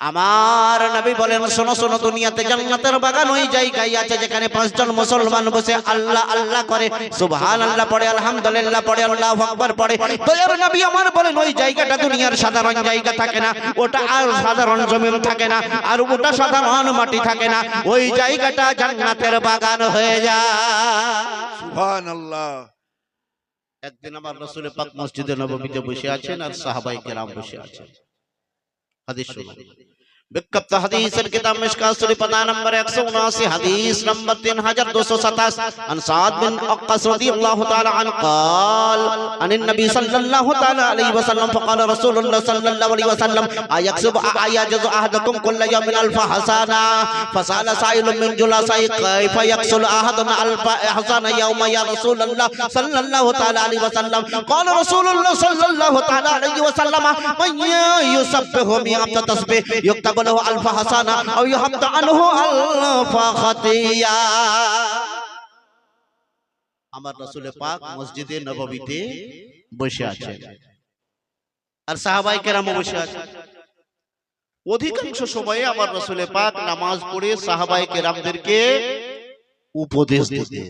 আমার নবী বলেন শোনো শোনো দুনিয়াতে জান্নাতের বাগান ওই জায়গায় আছে যেখানে পাঁচজন মুসলমান বসে আল্লাহ আল্লাহ করে। সুবহান আল্লাহ পড়ে আলহামদুলিল্লাহ পড়ে আল্লাহু আকবার পড়ে। দয়ার নবী আমার বলেন ওই জায়গাটা দুনিয়ার সাধারণ জায়গা থাকে না ওটা আর সাধারণ জমিন থাকে না আর ওটা সাধারণ মাটি থাকে না। ওই জায়গাটা জান্নাতের বাগান হয়ে যায় সুবহান আল্লাহ একদিন আমার রসুল পাক মসজিদে নববীতে বসে আছেন আর সাহাবাই কেরাম বসে আছেন। হাদিস শুনুন বিখ্যাত হাদিসের কিতাব মিশকাত শরীফ পাতা নম্বর 179 হাদিস নম্বর 3227 عن سعد بن وقاص رضي الله تعالى عنه قال عن النبي صلى الله تعالى عليه وسلم فقال رسول الله صلى الله عليه وسلم ايكسب ايجز احدكم كل يوم الف حسنه فسال سائل من جلساء كيف يكسل احدنا الف حسنه يوم يا رسول الله صلى الله تعالى عليه وسلم قال رسول الله صلى الله تعالى عليه وسلم من يسبح مئة تسبيح يكتب তাকবালাহু আলফা হাসানা আনহু আলফা খাতিয়া আমার রাসূলের পাক মসজিদে নববীতে বসে আছেন। আর সাহাবাই কেরামও বসে আছেন। অধিকাংশ সময়ে আমার রসুলে পাক নামাজ পড়ে সাহাবাই কেরামদেরকে উপদেশ দিতে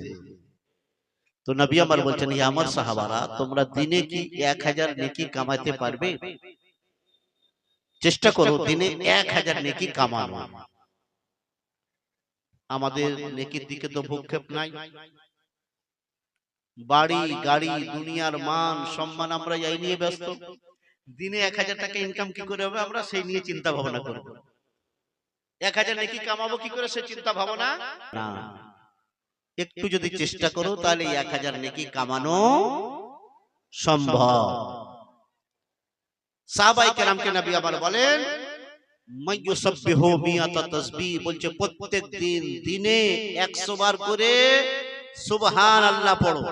তো নবী আমার বলছেন আমার সাহাবারা, তোমরা দিনে কি এক হাজার নেকি কামাইতে পারবে? চেষ্টা করো দিনে এক হাজার নেকি কামানো। আমাদের নেকির দিকে তো ভূক্ষেপ নাই। বাড়ি গাড়ি দুনিয়ার মান সম্মান আমরা এই নিয়ে ব্যস্ত। দিনে এক হাজার টাকা ইনকাম কি করে হবে? আমরা সেই নিয়ে চিন্তা ভাবনা করব। এক হাজার নেকি কামাবো কি করে সে চিন্তা ভাবনা? না। একটু যদি চেষ্টা করো তাহলে এক হাজার নেকি কামানো সম্ভব। সাহাবাই কেরামকে নবী আবার বলেন মাইয়ুসাব্বিহু মিয়াতা তাসবিহ বলছে প্রত্যেক দিন দিনে 100 বার করে সুবহানাল্লাহ পড়ো।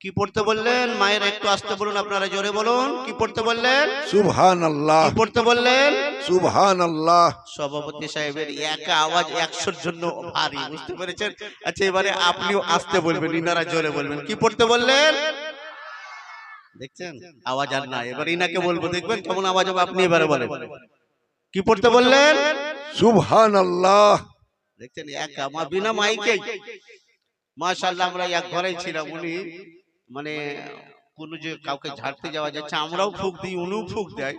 কি পড়তে বললেন? মায়ের একটু আসতে বলুন আপনারা জোরে বলুন। কি পড়তে বললেন? সুবহান আল্লাহ পড়তে বললেন? সুবহান আল্লাহ সভাপতি সাহেবের একা আওয়াজ একশোর জন্য ভারী বুঝতে পেরেছেন? আচ্ছা এবারে আপনিও আসতে বলবেন ইনারা জোরে বলবেন। কি পড়তে বললেন? দেখছেন? আওয়াজ আর না। এবার ইনাকে বলব দেখবেন কেমন আওয়াজ হবে আপনি এবারে বলেন। কি পড়তে বললেন? সুবহান আল্লাহ দেখছেন এক আমার বিনা মাইকে। মাশাআল্লাহ আমরা এক ঘরেই ছিলাম উনি। মানে কোন যে কাউকে ঝাড়তে যাওয়া যাচ্ছে আমরাও ফুক দিই উনিও ফুক দেয়।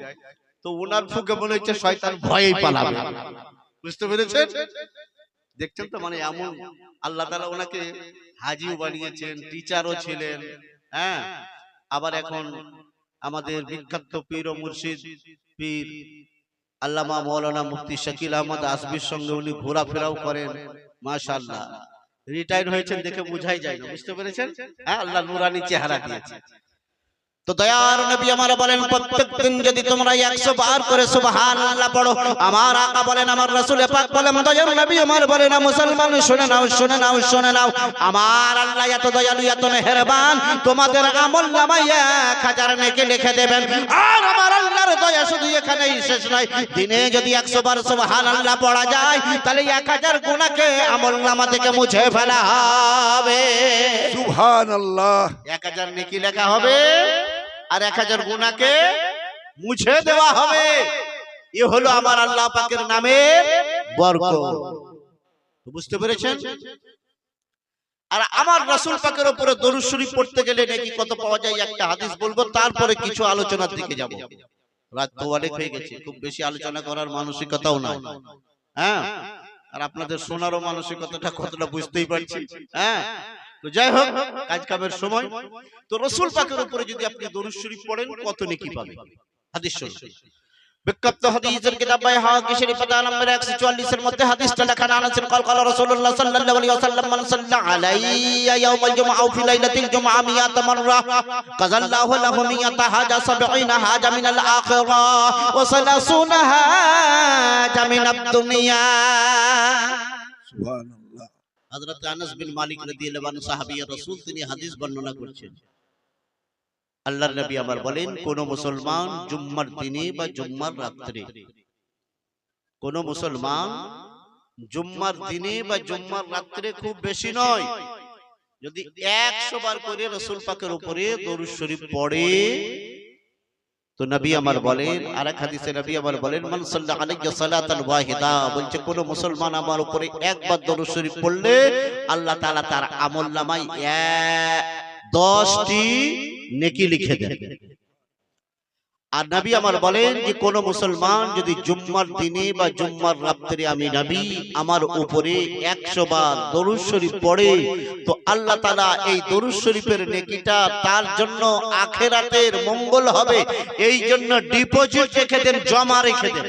তো ওনার ফুকে মনে হচ্ছে শয়তান ভয়েই পালাবে। বুঝতে পেরেছেন? দেখছেন তো মানে এমন আল্লাহ তাআলা ওনাকে হাজিও বানিয়েছেন টিচারও ছিলেন। হ্যাঁ। আবার এখন আমাদের বিখ্যাত পীর ও মুর্শিদ পীর আল্লামা মৌলানা মুফতি শাকিল আহমদ আসবির সঙ্গে উনি ঘোরাফেরাও করেন। মাশাআল্লাহ। রিটায়ার হয়েছেন দেখে বুঝাই যায় না বুঝতে পেরেছেন? হ্যাঁ আল্লাহ নুরানি চেহারা দিয়েছে। তো দয়ার নবী আমার বলেন প্রত্যেকদিন যদি তোমরা 100 বার করে সুবহানাল্লাহ পড়ো আমার আকা বলেন আমার রাসূল পাক বলেন দয়ার নবী আমার বলেন মুসলমান শুনে নাও শুনে নাও শুনে নাও আমার আল্লাহ এত দয়ালু এত মেহেরবান তোমাদের আমল নামায় 1000 নেকি লিখে দেবেন আর আমার আল্লাহর দয়া শুধু এখানেই শেষ নয় দিনে যদি 100 বার সুবহানাল্লাহ পড়া যায় তাহলে 1000 গুনাহকে আমল নামা থেকে মুছে ফেলা হবে। সুবহান আল্লাহ 1000 নেকি লেখা হবে? আর এক হাজার গুণাকে মুছে দেওয়া হবে। এ হলো আমার আল্লাহ পাকের বরকত। বুঝতে পেরেছেন? আর আমার রাসূল পাকের উপরে দরুদ শরীফ পড়তে গেলে নাকি কত পাওয়া যায় একটা হাদিস বলব? তারপরে কিছু আলোচনার দিকে যাব। রাত তো অনেক হয়ে গেছে খুব বেশি আলোচনা করার মানসিকতাও নাই। হ্যাঁ। আর আপনাদের শোনারও মানসিকতাটা কতটা বুঝতেই পারছি। হ্যাঁ। তো যাই হোক কাজ কামের সময় তো রসুল পাকের উপরে যদি আপনি দরুদ শরীফ পড়েন কত নেকি পাবেন হাদিস শুনুন বিখ্যাত হাদিসের কিতাব বাই হাকি শরীফ পাতা নম্বর 144 এর মধ্যে হাদিসটা লেখা আনাস قال قال رسول الله صلى الله عليه وسلم من صلى علي يوم الجمعه او في ليله الجمعه 100 مره قضى الله له 100 حاجه 70 حاجه من الاخره و30 حاجه من الدنيا সুবহান আল্লাহ হযরত আনাস বিন মালিক রাদিয়াল্লাহু আনহু সাহাবী রাসূল, তিনি হাদিস বর্ণনা করছেন। আল্লাহর নবী আমার বলেন, কোন মুসলমান জুম্মার দিনে বা জুম্মার রাত্রে, কোন মুসলমান জুম্মার দিনে বা জুম্মার রাত্রে খুব বেশি নয়। যদি একশো বার করে রসুল পাকের উপরে দরুদ শরীফ পড়ে তো নবী আমার বলেন আর এক হাদিসে নবী আমার বলেন মান সাল্লা আলাইহি সালাতান ওয়াহিদা বলছে কোন মুসলমান আমার উপরে একবার দরুদ শরীফ পড়লে আল্লাহ তাআলা তার আমলনামায় দশটি নেকি লিখে দেন। আর নবী আমার বলেন যে, কোন মুসলমান যদি জুম্মার দিনে বা জুম্মার রাত্রে আমি নবী, আমার উপরে একশো বার দরুদ শরীফ পড়ে, তো আল্লাহ তালা এই দরুদ শরীফের নেকিটা তার জন্য আখেরাতের মঙ্গল হবে। এই জন্য ডিপোজিট রেখে দেন, জমা রেখে দেন।